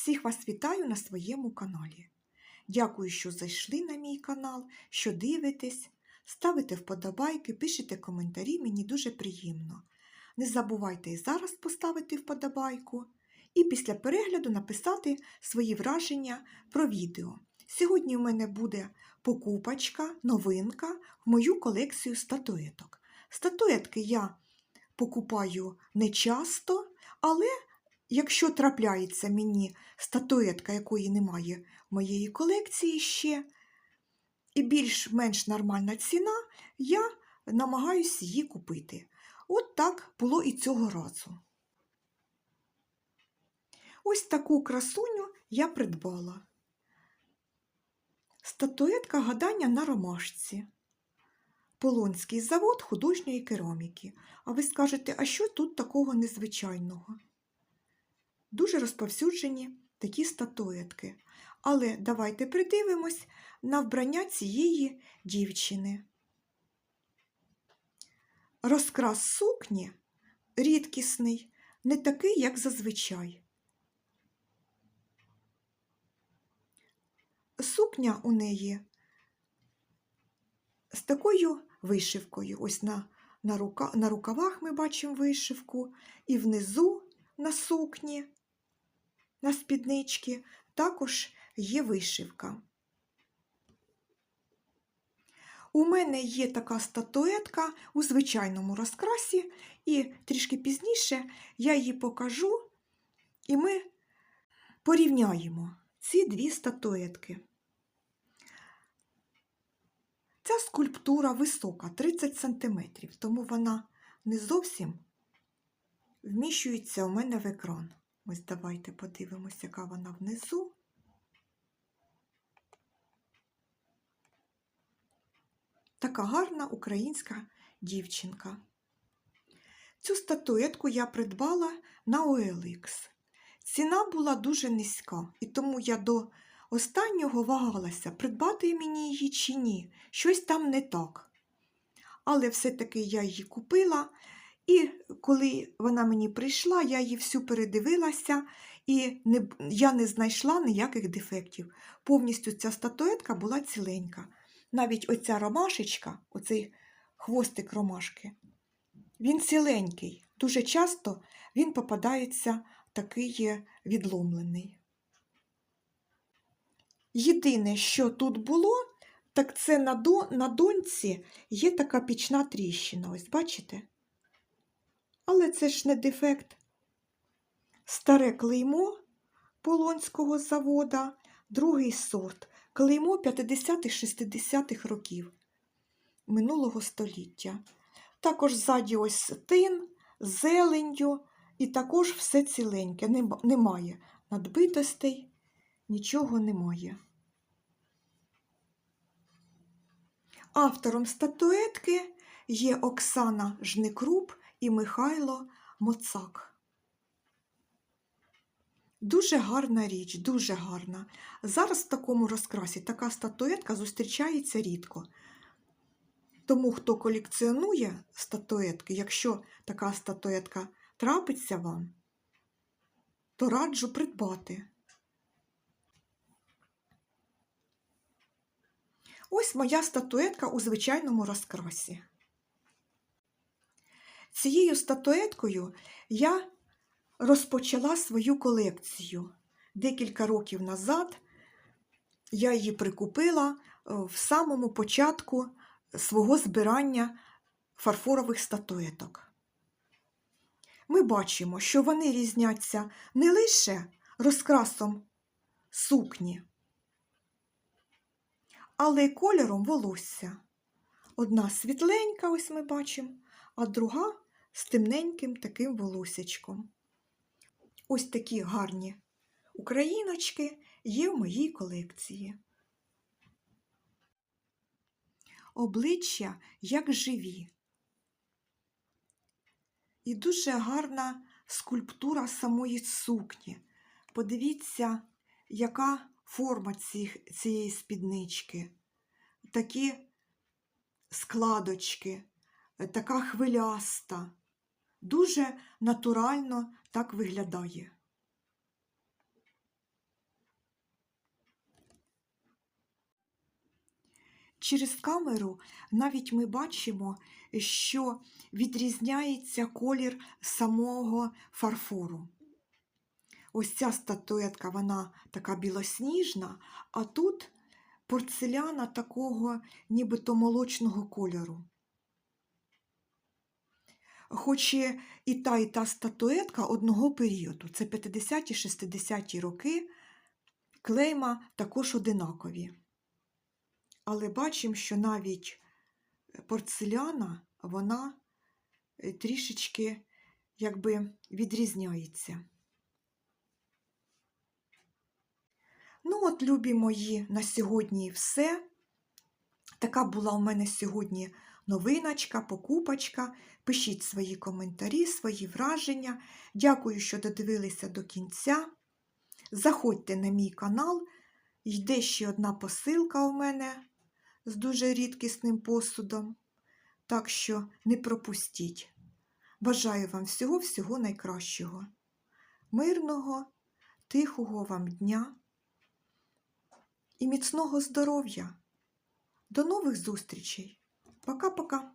Всіх вас вітаю на своєму каналі. Дякую, що зайшли на мій канал, що дивитесь, ставите вподобайки, пишете коментарі, мені дуже приємно. Не забувайте і зараз поставити вподобайку і після перегляду написати свої враження про відео. Сьогодні у мене буде покупочка, новинка в мою колекцію статуеток. Статуетки я покупаю не часто, але якщо трапляється мені статуетка, якої немає в моєї колекції ще, і більш-менш нормальна ціна, я намагаюся її купити. От так було і цього разу. Ось таку красуню я придбала. Статуетка гадання на ромашці. Полонський завод художньої кераміки. А ви скажете, а що тут такого незвичайного? Дуже розповсюджені такі статуетки. Але давайте придивимось на вбрання цієї дівчини. Розкрас сукні рідкісний, не такий, як зазвичай. Сукня у неї з такою вишивкою. Ось на, на, рука, на рукавах ми бачимо вишивку, і внизу на сукні, на спіднички також є вишивка. У мене є така статуетка у звичайному розкрасі, і трішки пізніше я її покажу, і ми порівняємо ці дві статуетки. Ця скульптура висока 30 см, тому вона не зовсім вміщується у мене в екран. Ось давайте подивимось, яка вона внизу. Така гарна українська дівчинка. Цю статуетку я придбала на OLX. Ціна була дуже низька, і тому я до останнього вагалася, придбати мені її чи ні, щось там не так. Але все-таки я її купила, і коли вона мені прийшла, я її всю передивилася, і не, я не знайшла ніяких дефектів. Повністю ця статуетка була ціленька. Навіть оця ромашечка, оцей хвостик ромашки, він ціленький. Дуже часто він попадається такий відломлений. Єдине, що тут було, так це на, до, на доньці є така пічна тріщина, ось бачите? Але це ж не дефект. Старе клеймо Полонського завода, другий сорт, клеймо 50-60-х років минулого століття. Також ззаді ось тин, зеленню, і також все ціленьке, немає надбитостей, нічого немає. Автором статуетки є Оксана Жникруп і Михайло Моцак. Дуже гарна річ, дуже гарна. Зараз в такому розкрасі така статуетка зустрічається рідко. Тому, хто колекціонує статуетки, якщо така статуетка трапиться вам, то раджу придбати. Ось моя статуетка у звичайному розкрасі. Цією статуеткою я розпочала свою колекцію. Декілька років назад я її прикупила в самому початку свого збирання фарфорових статуеток. Ми бачимо, що вони різняться не лише розкрасом сукні, але й кольором волосся. Одна світленька, ось ми бачимо, а друга з темненьким таким волосячком. Ось такі гарні україночки є в моїй колекції. Обличчя як живі. І дуже гарна скульптура самої сукні. Подивіться, яка форма цієї спіднички, такі складочки, така хвиляста дуже натурально так виглядає. Через камеру навіть ми бачимо, що відрізняється колір самого фарфору. Ось ця статуетка, вона така білосніжна, а тут порцеляна такого нібито молочного кольору. Хоч і та, і та статуетка одного періоду, це 50-60-ті роки, клейма також одинакові. Але бачимо, що навіть порцеляна, вона е, трішечки якби відрізняється. Ну, от, любі мої, на сьогодні все. Така була у мене сьогодні новиночка, покупочка. Пишіть свої коментарі, свої враження. Дякую, що додивилися до кінця. Заходьте на мій канал. Йде ще одна посилка у мене з дуже рідкісним посудом. Так що не пропустіть. Бажаю вам всього-всього найкращого. Мирного, тихого вам дня і міцного здоров'я. До нових зустрічей. Пока-пока.